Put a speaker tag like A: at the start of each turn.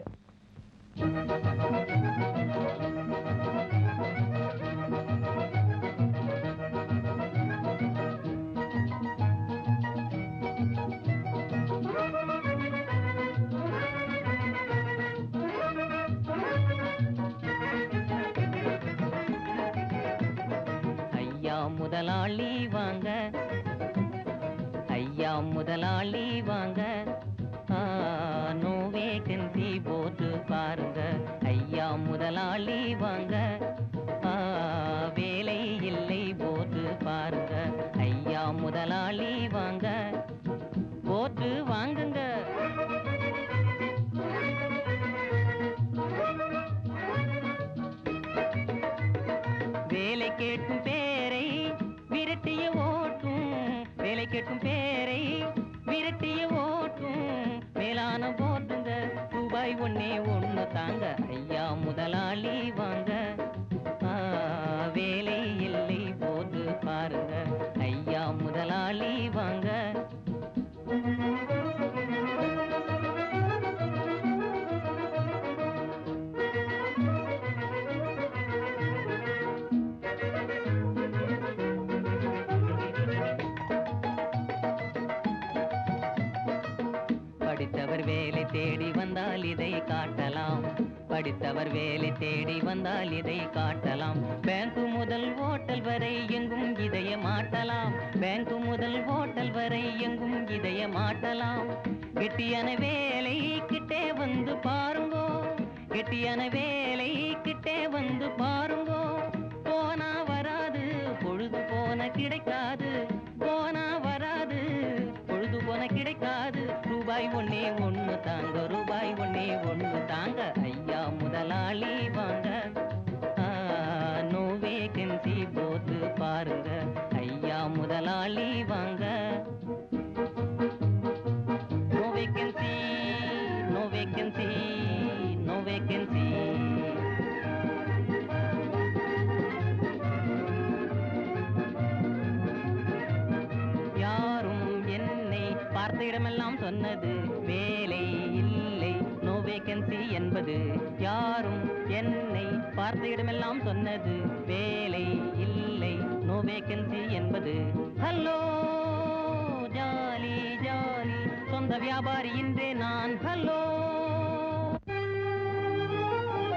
A: இருக்கு
B: முதலாளி வாங்க. ஐயா முதலாளி வாங்க. வாங்குங்க. வேலை கேட்கும் பேரை விரட்டிய ஓட்டும் வேலை கேட்கும் பேரை தேடி வந்தால் இதை காட்டலாம். படித்தவர் வேலை தேடி வந்தால் இதை காட்டலாம். பேங்கு முதல் ஓட்டல் வரை எங்கும் இதைய மாட்டலாம். பேங்கு முதல் ஓட்டல் வரை எங்கும் இதைய மாட்டலாம். கெட்டியான வேலை கிட்டே வந்து பாருங்கோ. கெட்டியான வேலை கிட்டே வந்து பாருங்கோ. போனா வராது பொழுது போன கிடைக்காது. போனா வராது பொழுது போன கிடைக்காது. ரூபாய் ஒண்ணே போட்டு பாருங்க. ஐயா முதலாளி வாங்க. No vacancy no vacancy no vacancy யாரும் என்னை பார்த்த இடமெல்லாம் சொன்னது வேலை இல்லை. நோ வேகன்சி என்பது யாரும் என்னை பார்த்த இடமெல்லாம் சொன்னது வேலை இல்லை நோ வேகன்சி என்பது. ஹலோ ஜாலி ஜாலி சொந்த வியாபாரி இன்றே நான். ஹலோ